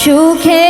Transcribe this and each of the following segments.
সুখে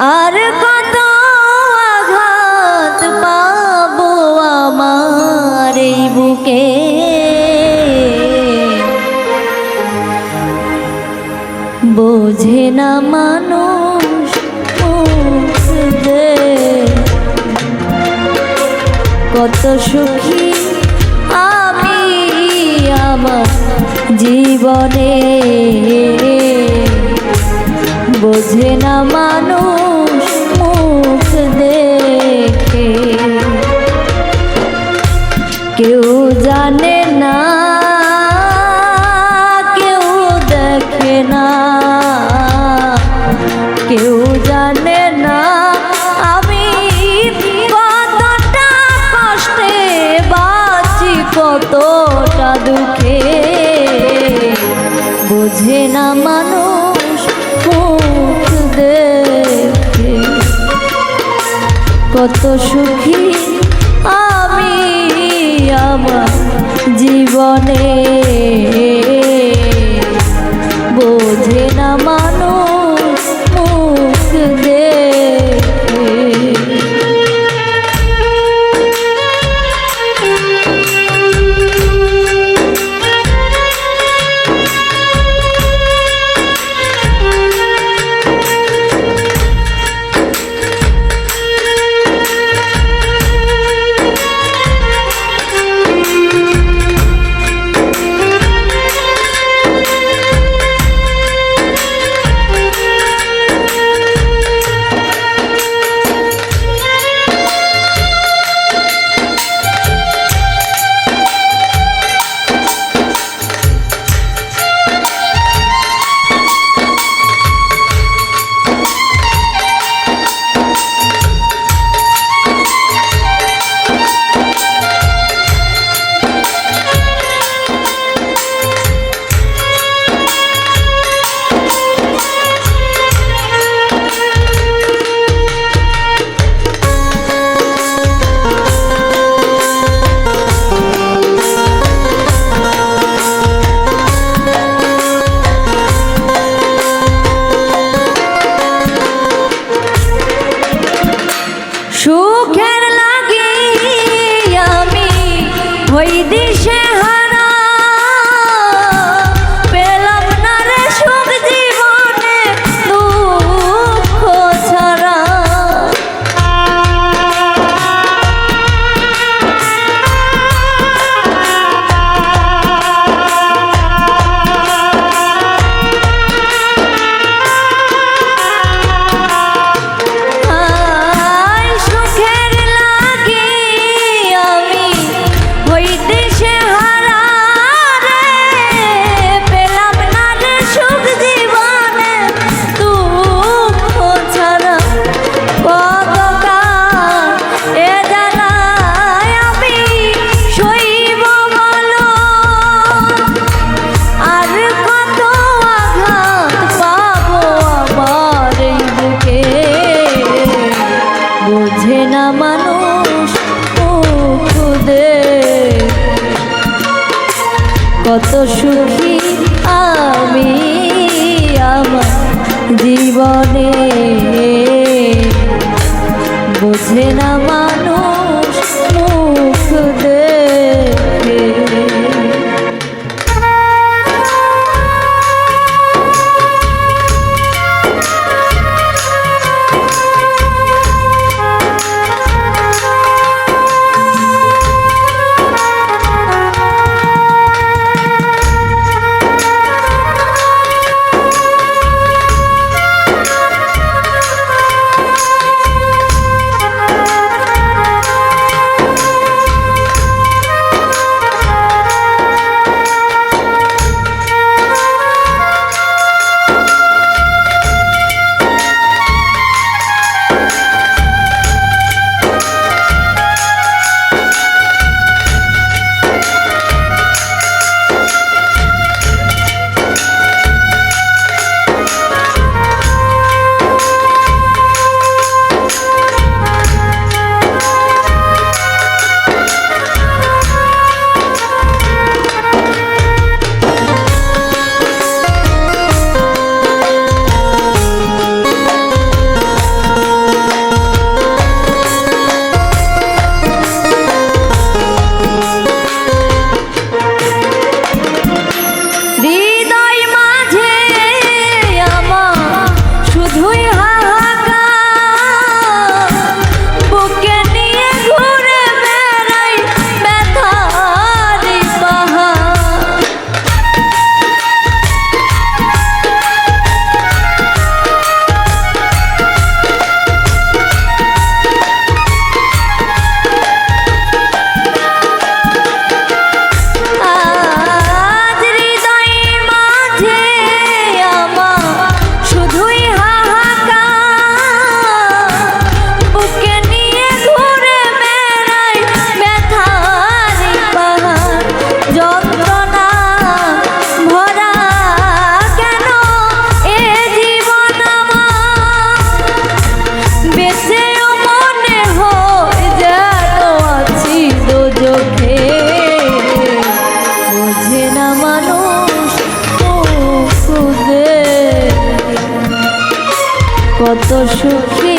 আর কত আঘাত পাবো আমার এই বুকে? বোঝে না মানুষ কত সুখী আমি আমার জীবনে। বোঝে না মানুষ দেখে। কেউ জানে কত সুখী আমি আমার জীবনে। বোঝে না কত সুখী আমি আমার জীবনে। বুঝে না মানুষ কত সুখী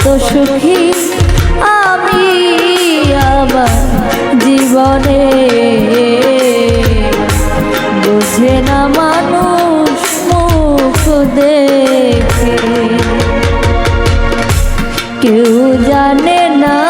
কত সুখী আমি আমার জীবনে। বোঝে না মানুষ মুখ দেখে। কেউ জানে না